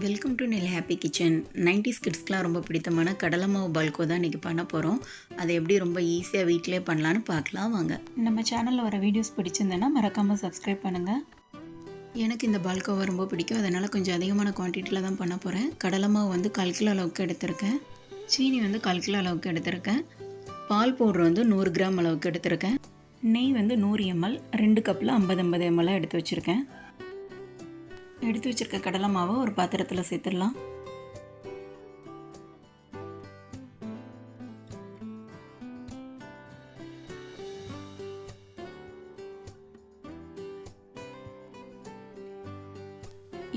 Welcome to நெல் happy kitchen nineties கிட்ஸ்க்கெலாம் ரொம்ப பிடித்தமான கடலை மாவு பல்கோ தான் இன்றைக்கி பண்ண போகிறோம் அதை எப்படி ரொம்ப ஈஸியாக வீட்டிலே பண்ணலான்னு பார்க்கலாம் வாங்க. நம்ம சேனலில் வர வீடியோஸ் பிடிச்சிருந்தேன்னா மறக்காமல் சப்ஸ்கிரைப் பண்ணுங்கள் எனக்கு இந்த பால்கோவா ரொம்ப பிடிக்கும். அதனால் கொஞ்சம் அதிகமான குவான்டிட்டியில் தான் பண்ண போகிறேன் கடலை மாவு வந்து கால் கிலோ அளவுக்கு எடுத்திருக்கேன். சீனி வந்து கால் கிலோ அளவுக்கு எடுத்திருக்கேன். பால் பவுடர் வந்து நூறு கிராம் அளவுக்கு எடுத்திருக்கேன். நெய் வந்து நூறு எம்எல் ரெண்டு கப்பில் ஐம்பது ஐம்பது எம்எல்லாம் எடுத்து வச்சுருக்கேன். எடுத்து வச்சிருக்க கடலை மாவை ஒரு பாத்திரத்தில் சேர்த்துடலாம்.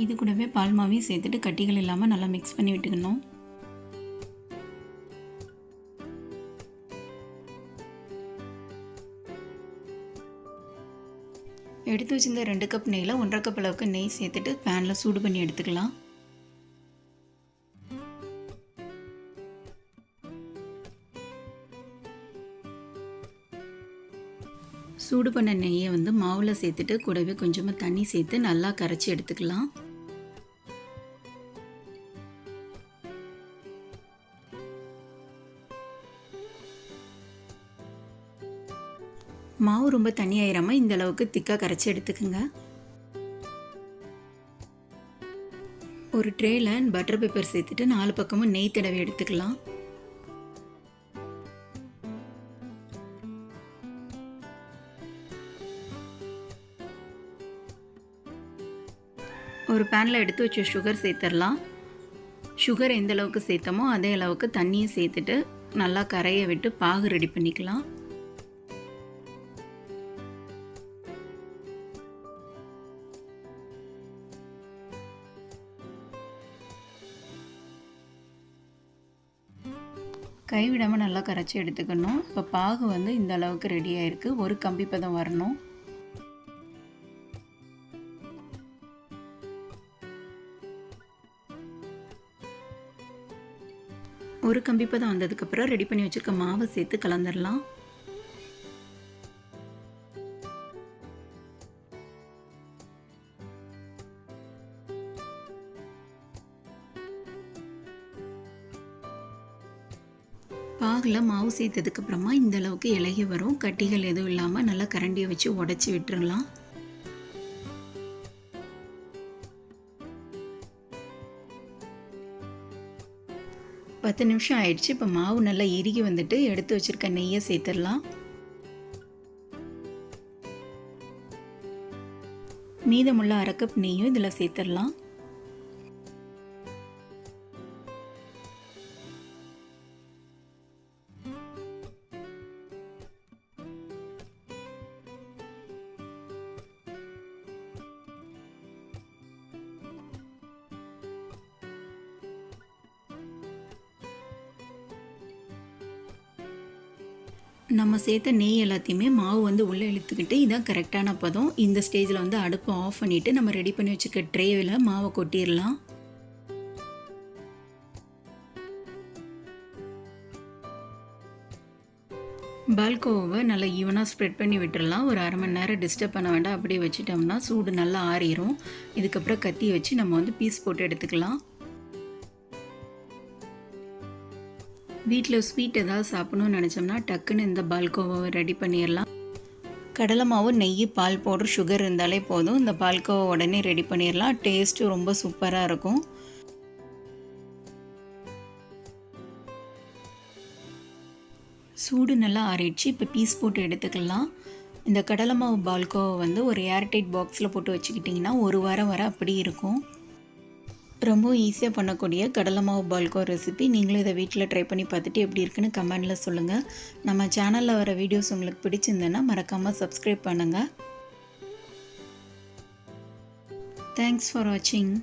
இது கூடவே பால் மாவையும் சேர்த்துட்டு கட்டிகள் இல்லாமல் நல்லா மிக்ஸ் பண்ணி விட்டுக்கணும். எடுத்து வச்சிருந்த ரெண்டு கப் நெய்யில் ஒன்றரை கப் அளவுக்கு நெய் சேர்த்துட்டு பேனில் சூடு பண்ணி எடுத்துக்கலாம். சூடு பண்ண நெய்யை வந்து மாவில் சேர்த்துட்டு கூடவே கொஞ்சமாக தண்ணி சேர்த்து நல்லா கரைச்சி எடுத்துக்கலாம். மாவு ரொம்ப தண்ணியாயிராமல் இந்த அளவுக்கு திக்காக கரைச்சி எடுத்துக்கோங்க. ஒரு ட்ரேயில் பட்டர் பேப்பர் சேர்த்துட்டு நாலு பக்கமும் நெய் தடவி எடுத்துக்கலாம். ஒரு பேனில் எடுத்து வச்ச சுகர் சேர்த்துடலாம் சுகர் எந்த அளவுக்கு சேர்த்தோமோ அதே அளவுக்கு தண்ணியும் சேர்த்துட்டு நல்லா கரையை விட்டு பாகு ரெடி பண்ணிக்கலாம். கைவிடாமல் நல்லா கரைச்சி எடுத்துக்கணும். இப்போ பாகு வந்து இந்த அளவுக்கு ரெடி ஆயிருக்கு. ஒரு கம்பி பதம் வரணும். ஒரு கம்பி பதம் வந்ததுக்கப்புறம் ரெடி பண்ணி வச்சுருக்க மாவை சேர்த்து கலந்துடலாம் பாகில் மாவு சேர்த்ததுக்கப்புறமா இந்த அளவுக்கு இலகி வரும். கட்டிகள் எதுவும் இல்லாமல் நல்லா கரண்டியை வச்சு உடச்சி விட்டுறலாம். பத்து நிமிஷம் ஆயிடுச்சு. இப்போ மாவு நல்லா இறுகி வந்துட்டு எடுத்து வச்சுருக்க நெய்யை சேர்த்துடலாம். மீதமுள்ள அரை கப் நெய்யும் இதில் சேர்த்துடலாம். நம்ம சேர்த்த நெய் எல்லாத்தையுமே மாவு வந்து உள்ளே இழுத்துக்கிட்டு இதான் கரெக்டான பதம். இந்த ஸ்டேஜில் வந்து அடுப்பை ஆஃப் பண்ணிவிட்டு நம்ம ரெடி பண்ணி வச்சுருக்க ட்ரேவில் மாவை கொட்டிடலாம். பால்கோவை நல்லா ஈவனாக ஸ்ப்ரெட் பண்ணி விட்டுடலாம் ஒரு அரை மணி நேரம் டிஸ்டர்ப் பண்ண வேண்டாம். அப்படியே வச்சுட்டோம்னா சூடு நல்லா ஆறிடும் இதுக்கப்புறம் கத்தி வச்சு நம்ம வந்து பீஸ் போட்டு எடுத்துக்கலாம். வீட்டில் ஸ்வீட் ஏதாவது சாப்பிடணும்னு நினச்சோம்னா டக்குன்னு இந்த பால்கோவாவை ரெடி பண்ணிடலாம் கடலை மாவு நெய் பால் பவுடர் சுகர் இருந்தாலே போதும். இந்த பால்கோவா உடனே ரெடி பண்ணிடலாம் டேஸ்ட்டு ரொம்ப சூப்பராக இருக்கும். சூடு நல்லா ஆறிடுச்சு. இப்போ பீஸ் போட்டு எடுத்துக்கலாம். இந்த கடலை மாவு பால்கோவை வந்து ஒரு ஏர்டைட் பாக்ஸில் போட்டு வச்சுக்கிட்டிங்கன்னா ஒரு வாரம் வர அப்படி இருக்கும். ரொம்ப ஈஸியாக பண்ணக்கூடிய கடலை மாவு பால்கோ ரெசிபி நீங்களும் இதை வீட்டில் ட்ரை பண்ணி பார்த்துட்டு எப்படி இருக்குன்னு கமெண்டில் சொல்லுங்கள் நம்ம சேனலில் வர வீடியோஸ் உங்களுக்கு பிடிச்சிருந்தேன்னா மறக்காமல் சப்ஸ்கிரைப் பண்ணுங்கள் தேங்க்ஸ் ஃபார் வாட்சிங்